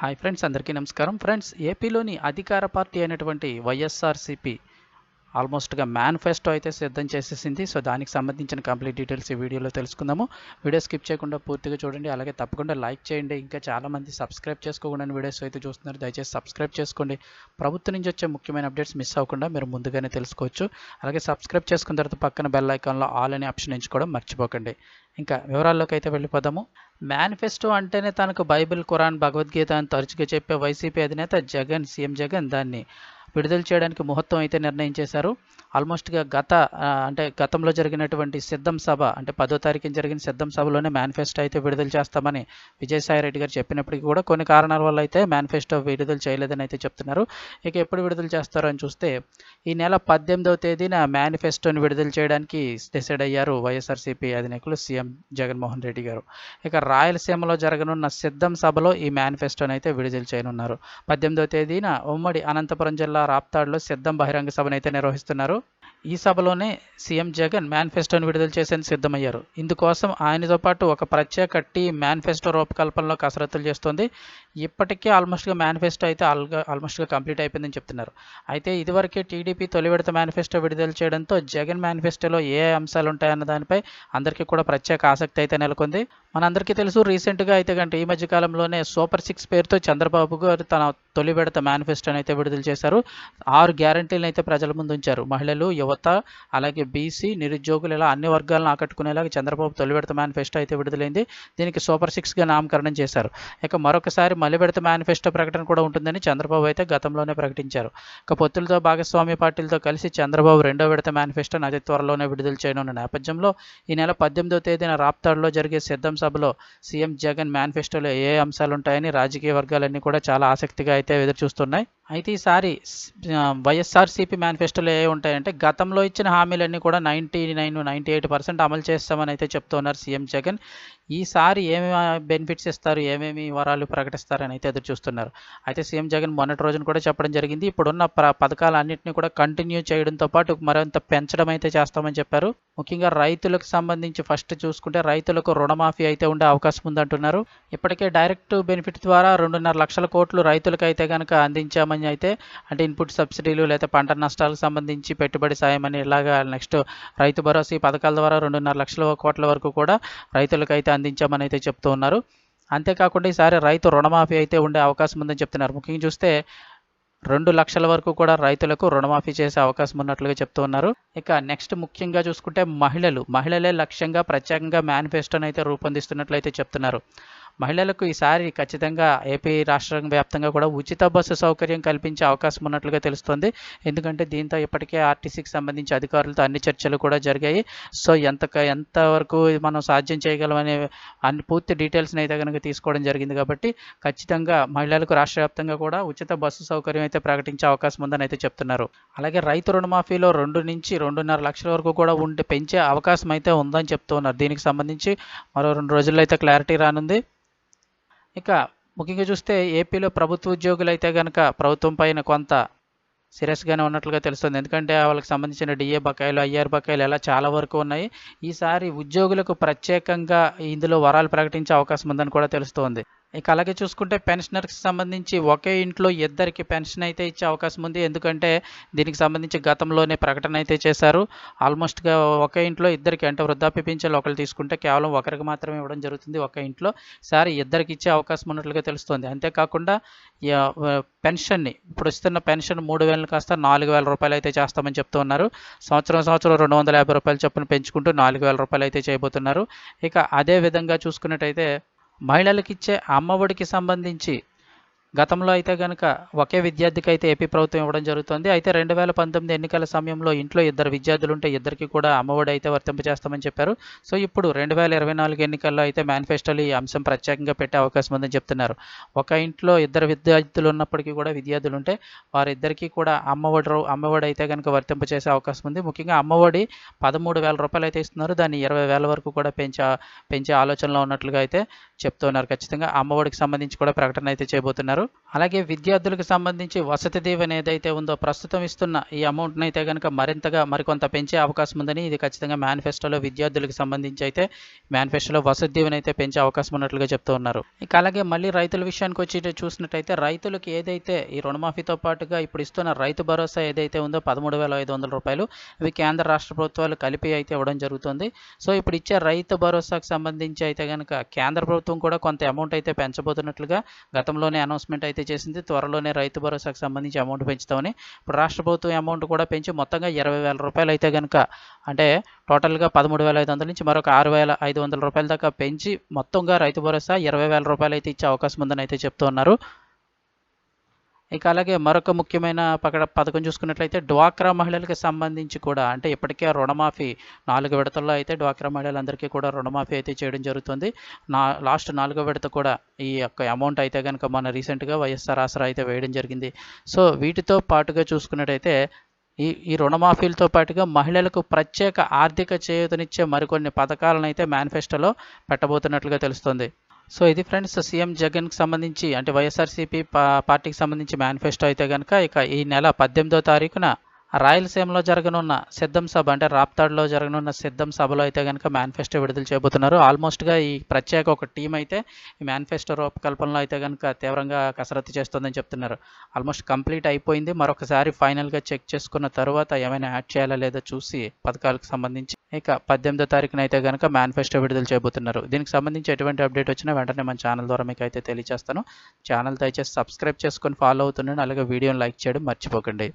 Hi friends అందరికీ నమస్కారం. Friends ఏపీలోని అధికార పార్టీ అయినటువంటి వైఎస్ఆర్సిపి ఆల్మోస్ట్గా మేనిఫెస్టో అయితే సిద్ధం చేసేసింది. సో దానికి సంబంధించిన కంప్లీట్ డీటెయిల్స్ ఈ వీడియోలో తెలుసుకుందాము. వీడియో స్కిప్ చేయకుండా పూర్తిగా చూడండి. అలాగే తప్పకుండా లైక్ చేయండి. ఇంకా చాలామంది సబ్స్క్రైబ్ చేసుకోకుండా వీడియోస్ అయితే చూస్తున్నారు. దయచేసి సబ్స్క్రైబ్ చేసుకోండి. ప్రభుత్వం నుంచి వచ్చే ముఖ్యమైన అప్డేట్స్ మిస్ అవ్వకుండా మీరు ముందుగానే తెలుసుకోవచ్చు. అలాగే సబ్స్క్రైబ్ చేసుకున్న తర్వాత పక్కన బెల్ ఐకాన్లో ఆల్ అనే ఆప్షన్ ఎంచుకోవడం మర్చిపోకండి. ఇంకా వివరాల్లోకి అయితే వెళ్ళిపోదాము. మేనిఫెస్టో అంటేనే తనకు బైబిల్ ఖురాన్ భగవద్గీత అని తరచుగా చెప్పే వైసీపీ అధినేత జగన్ సీఎం జగన్ దాన్ని విడుదల చేయడానికి ముహూర్తం అయితే నిర్ణయించేశారు. ఆల్మోస్ట్గా గత అంటే గతంలో జరిగినటువంటి సిద్ధం సభ అంటే పదో తారీఖున జరిగిన సిద్ధం సభలోనే మేనిఫెస్టో అయితే విడుదల చేస్తామని విజయసాయి రెడ్డి గారు చెప్పినప్పటికీ కూడా కొన్ని కారణాల వల్ల అయితే మేనిఫెస్టో విడుదల చేయలేదని అయితే చెప్తున్నారు. ఇక ఎప్పుడు విడుదల చేస్తారో అని చూస్తే ఈ నెల పద్దెనిమిదవ తేదీన మేనిఫెస్టోని విడుదల చేయడానికి డిసైడ్ అయ్యారు వైఎస్ఆర్సీపీ అధినేకులు సీఎం జగన్మోహన్ రెడ్డి గారు. ఇక రాయలసీమలో జరగనున్న సిద్ధం సభలో ఈ మేనిఫెస్టోని అయితే విడుదల చేయనున్నారు. పద్దెనిమిదవ తేదీన ఉమ్మడి అనంతపురం జిల్లా రాప్తాడులో సిద్ధం బహిరంగ సభను అయితే నిర్వహిస్తున్నారు. ఈ సభలోనే సీఎం జగన్ మేనిఫెస్టోను విడుదల చేసేందుకు సిద్ధమయ్యారు. ఇందుకోసం ఆయనతో పాటు ఒక ప్రత్యేక టీం మేనిఫెస్టో రూపకల్పనలో కసరత్తులు చేస్తోంది. ఇప్పటికే ఆల్మోస్ట్గా మేనిఫెస్టో అయితే ఆల్గా ఆల్మోస్ట్గా కంప్లీట్ అయిపోయిందని చెప్తున్నారు. అయితే ఇదివరకే టీడీపీ తొలి విడత మేనిఫెస్టో విడుదల చేయడంతో జగన్ మేనిఫెస్టోలో ఏ అంశాలు ఉంటాయన్న దానిపై అందరికీ కూడా ప్రత్యేక ఆసక్తి అయితే నెలకొంది. మనందరికీ తెలుసు రీసెంట్గా అయితే కంటే ఈ మధ్య కాలంలోనే సూపర్ సిక్స్ పేరుతో చంద్రబాబు గారు తన తొలి విడత మేనిఫెస్టోని అయితే విడుదల చేశారు. ఆరు గ్యారంటీలను అయితే ప్రజల ముందు ఉంచారు. మహిళలు యువత అలాగే బీసీ నిరుద్యోగులు ఇలా అన్ని వర్గాలను ఆకట్టుకునేలాగా చంద్రబాబు తొలి విడత మేనిఫెస్టో అయితే విడుదలైంది. దీనికి సూపర్ సిక్స్గా నామకరణం చేశారు. ఇక మరొకసారి మళ్ళీ విడత మేనిఫెస్టో ప్రకటన కూడా ఉంటుందని చంద్రబాబు అయితే గతంలోనే ప్రకటించారు. ఇక పొత్తులతో భాగస్వామ్య పార్టీలతో కలిసి చంద్రబాబు రెండో విడత మేనిఫెస్టోని అతి త్వరలోనే విడుదల చేయనున్న నేపథ్యంలో ఈ నెల పద్దెనిమిదో తేదీన రాప్తాడులో జరిగే సిద్ధం సభలో సీఎం జగన్ మేనిఫెస్టోలో ఏ అంశాలు ఉంటాయని రాజకీయ వర్గాలన్నీ కూడా చాలా ఆసక్తిగా అయితే ఎదురు చూస్తున్నాయి అయితే ఈసారి వైఎస్ఆర్సీపీ మేనిఫెస్టోలో ఏ ఉంటాయంటే గతం గతంలో ఇచ్చిన హామీలన్నీ కూడా ninety nine ninety eight percent అమలు చేస్తామని అయితే చెప్తున్నారు సీఎం జగన్. ఈసారి ఏమేమి బెనిఫిట్స్ ఇస్తారు ఏమేమి వరాలు ప్రకటిస్తారని అయితే ఎదురు చూస్తున్నారు. అయితే సీఎం జగన్ మొన్నటి రోజున కూడా చెప్పడం జరిగింది ఇప్పుడున్న ప్ర పథకాలన్నింటినీ కూడా కంటిన్యూ చేయడంతో పాటు మరింత పెంచడం అయితే చేస్తామని చెప్పారు. ముఖ్యంగా రైతులకు సంబంధించి ఫస్ట్ చూసుకుంటే రైతులకు రుణమాఫీ అయితే ఉండే అవకాశం ఉందంటున్నారు. ఇప్పటికే డైరెక్ట్ బెనిఫిట్ ద్వారా రెండున్నర లక్షల కోట్లు రైతులకు అయితే కనుక అందించామని అయితే అంటే ఇన్పుట్ సబ్సిడీలు లేదా పంట నష్టాలకు సంబంధించి పెట్టుబడి సాయం అని ఇలాగా నెక్స్ట్ రైతు భరోసా ఈ పథకాల ద్వారా రెండున్నర లక్షల కోట్ల వరకు కూడా రైతులకు అయితే అందించామని అయితే చెప్తూ ఉన్నారు. అంతేకాకుండా ఈసారి రైతు రుణమాఫీ అయితే ఉండే అవకాశం ఉందని చెప్తున్నారు. ముఖ్యంగా చూస్తే రెండు లక్షల వరకు కూడా రైతులకు రుణమాఫీ చేసే అవకాశం ఉన్నట్లుగా చెప్తూ ఉన్నారు. ఇక నెక్స్ట్ ముఖ్యంగా చూసుకుంటే మహిళలు మహిళలే లక్ష్యంగా ప్రత్యేకంగా మేనిఫెస్టోని అయితే రూపొందిస్తున్నట్లయితే చెప్తున్నారు. మహిళలకు ఈసారి ఖచ్చితంగా ఏపీ రాష్ట్ర వ్యాప్తంగా కూడా ఉచిత బస్సు సౌకర్యం కల్పించే అవకాశం ఉన్నట్లుగా తెలుస్తుంది. ఎందుకంటే దీంతో ఇప్పటికే ఆర్టీసీకి సంబంధించి అధికారులతో అన్ని చర్చలు కూడా జరిగాయి. సో ఎంత ఎంతవరకు మనం సాధ్యం చేయగలమనే అన్ని పూర్తి డీటెయిల్స్ని అయితే కనుక తీసుకోవడం జరిగింది కాబట్టి ఖచ్చితంగా మహిళలకు రాష్ట్ర వ్యాప్తంగా కూడా ఉచిత బస్సు సౌకర్యం అయితే ప్రకటించే అవకాశం ఉందని అయితే చెప్తున్నారు. అలాగే రైతు రుణమాఫీలో రెండు నుంచి రెండున్నర లక్షల వరకు కూడా ఉండి పెంచే అవకాశం అయితే ఉందని చెప్తున్నారు. దీనికి సంబంధించి మరో రెండు రోజుల్లో అయితే క్లారిటీ రానుంది. ఇక ముఖ్యంగా చూస్తే ఏపీలో ప్రభుత్వ ఉద్యోగులు అయితే కనుక ప్రభుత్వం పైన కొంత సీరియస్గానే ఉన్నట్లుగా తెలుస్తుంది. ఎందుకంటే వాళ్ళకి సంబంధించిన డిఏ బకాయిలు ఐఆర్ బకాయిలు ఎలా చాలా వరకు ఉన్నాయి. ఈసారి ఉద్యోగులకు ప్రత్యేకంగా ఇందులో వరాలు ప్రకటించే అవకాశం ఉందని కూడా తెలుస్తోంది. ఇక అలాగే చూసుకుంటే పెన్షనర్కి సంబంధించి ఒకే ఇంట్లో ఇద్దరికి పెన్షన్ అయితే ఇచ్చే అవకాశం ఉంది. ఎందుకంటే దీనికి సంబంధించి గతంలోనే ప్రకటన అయితే చేశారు. ఆల్మోస్ట్గా ఒకే ఇంట్లో ఇద్దరికి అంటే వృద్ధాప్య పింఛన్లు ఒకరు తీసుకుంటే కేవలం ఒకరికి మాత్రమే ఇవ్వడం జరుగుతుంది ఒక ఇంట్లో. సారి ఇద్దరికి ఇచ్చే అవకాశం ఉన్నట్లుగా తెలుస్తుంది. అంతేకాకుండా పెన్షన్ని ఇప్పుడు ఇస్తున్న పెన్షన్ మూడు వేలు కాస్త నాలుగు వేల రూపాయలు అయితే చేస్తామని చెప్తూ ఉన్నారు. సంవత్సరం సంవత్సరం రెండు వందల యాభై రూపాయలు చొప్పున పెంచుకుంటూ నాలుగు వేల రూపాయలు అయితే చేయబోతున్నారు. ఇక అదే విధంగా చూసుకున్నట్టయితే మహిళలకిచ్చే అమ్మఒడికి సంబంధించి గతంలో అయితే కనుక ఒకే విద్యార్థికి అయితే ఏపీ ప్రభుత్వం ఇవ్వడం జరుగుతుంది. అయితే రెండు వేల పంతొమ్మిది ఎన్నికల సమయంలో ఇంట్లో ఇద్దరు విద్యార్థులు ఉంటే ఇద్దరికి కూడా అమ్మఒడి అయితే వర్తింపజేస్తామని చెప్పారు. సో ఇప్పుడు రెండు వేల ఇరవై నాలుగు ఎన్నికల్లో అయితే మేనిఫెస్టోలో ఈ అంశం ప్రత్యేకంగా పెట్టే అవకాశం ఉందని చెప్తున్నారు. ఒక ఇంట్లో ఇద్దరు విద్యార్థులు ఉన్నప్పటికీ కూడా విద్యార్థులు ఉంటే వారిద్దరికీ కూడా అమ్మఒడి అమ్మఒడి అయితే కనుక వర్తింపజేసే అవకాశం ఉంది. ముఖ్యంగా అమ్మఒడి పదమూడు వేల రూపాయలు అయితే ఇస్తున్నారు. దాన్ని ఇరవై వేల వరకు కూడా పెంచే పెంచే ఆలోచనలో ఉన్నట్లుగా అయితే చెప్తున్నారు. ఖచ్చితంగా అమ్మఒడికి సంబంధించి కూడా ప్రకటన అయితే చేయబోతున్నారు. అలాగే విద్యార్థులకు సంబంధించి వసతి దీవెన ఏదైతే ఉందో ప్రస్తుతం ఇస్తున్న ఈ అమౌంట్ని అయితే కనుక మరింతగా మరికొంత పెంచే అవకాశం ఉందని ఇది ఖచ్చితంగా మేనిఫెస్టోలో విద్యార్థులకు సంబంధించి అయితే మేనిఫెస్టోలో వసతి దీవెన అయితే పెంచే అవకాశం ఉన్నట్లుగా చెప్తూ ఉన్నారు. ఇక అలాగే మళ్ళీ రైతుల విషయానికి వచ్చి చూసినట్టయితే రైతులకు ఏదైతే ఈ రుణమాఫీతో పాటుగా ఇప్పుడు ఇస్తున్న రైతు భరోసా ఏదైతే ఉందో పదమూడు వేల ఐదు వందల రూపాయలు ఇవి కేంద్ర రాష్ట్ర ప్రభుత్వాలు కలిపి అయితే ఇవ్వడం జరుగుతుంది. సో ఇప్పుడు ఇచ్చే రైతు భరోసాకు సంబంధించి అయితే కనుక కేంద్ర ప్రభుత్వం కూడా కొంత అమౌంట్ అయితే పెంచబోతున్నట్లుగా గతంలోనే అనౌన్స్మెంట్ అయితే చేసింది. త్వరలోనే రైతు భరోసాకు సంబంధించి అమౌంట్ పెంచుతామని. ఇప్పుడు రాష్ట్ర ప్రభుత్వం అమౌంట్ కూడా పెంచి మొత్తంగా ఇరవై వేల రూపాయలు అయితే కనుక అంటే టోటల్గా పదమూడు వేల ఐదు వందల నుంచి మరొక ఆరు వేల ఐదు వందల రూపాయల దాకా పెంచి మొత్తంగా రైతు భరోసా ఇరవై వేల రూపాయలు అయితే ఇచ్చే అవకాశం ఉందని అయితే చెప్తున్నారు ఇంకా అలాగే మరొక ముఖ్యమైన పకడ పథకం చూసుకున్నట్లయితే డ్వాక్రా మహిళలకు సంబంధించి కూడా అంటే ఇప్పటికే రుణమాఫీ నాలుగు విడతల్లో అయితే డ్వాక్రా మహిళలందరికీ కూడా రుణమాఫీ అయితే చేయడం జరుగుతుంది. నా లాస్ట్ నాలుగో విడత కూడా ఈ యొక్క అమౌంట్ అయితే కనుక మన రీసెంట్గా వైఎస్ఆర్ ఆసరా అయితే వేయడం జరిగింది. సో వీటితో పాటుగా చూసుకున్నట్టయితే ఈ ఈ రుణమాఫీలతో పాటుగా మహిళలకు ప్రత్యేక ఆర్థిక చేయూతనిచ్చే మరికొన్ని పథకాలను అయితే మేనిఫెస్టోలో పెట్టబోతున్నట్లుగా తెలుస్తుంది. సో ఇది ఫ్రెండ్స్ సీఎం జగన్కి సంబంధించి అంటే వైఎస్ఆర్సీపీ పా పార్టీకి సంబంధించి మేనిఫెస్టో అయితే కనుక ఇక ఈ నెల పద్దెనిమిదో తారీఖున రాయలసీమలో జరగనున్న సిద్ధం సభ అంటే రాప్తాడ్లో జరగనున్న సిద్ధం సభలో అయితే కనుక మేనిఫెస్టో విడుదల చేయబోతున్నారు. ఆల్మోస్ట్గా ఈ ప్రత్యేక ఒక టీం అయితే ఈ మేనిఫెస్టో రూపకల్పనలో అయితే కనుక తీవ్రంగా కసరత్తు చేస్తుందని చెప్తున్నారు. ఆల్మోస్ట్ కంప్లీట్ అయిపోయింది. మరొకసారి ఫైనల్గా చెక్ చేసుకున్న తర్వాత ఏమైనా యాడ్ చేయాలా లేదా చూసి పథకాలకు సంబంధించి ఇక పద్దెనిమిదో తారీఖున అయితే కనుక మేనిఫెస్టో విడుదల చేయబోతున్నారు. దీనికి సంబంధించి ఎటువంటి అప్డేట్ వచ్చినా వెంటనే మన ఛానల్ ద్వారా మీకు అయితే తెలియజేస్తాను ఛానల్ దయచేసి సబ్స్క్రైబ్ చేసుకొని ఫాలో అవుతుండండి. అలాగే వీడియోని లైక్ చేయడం మర్చిపోకండి.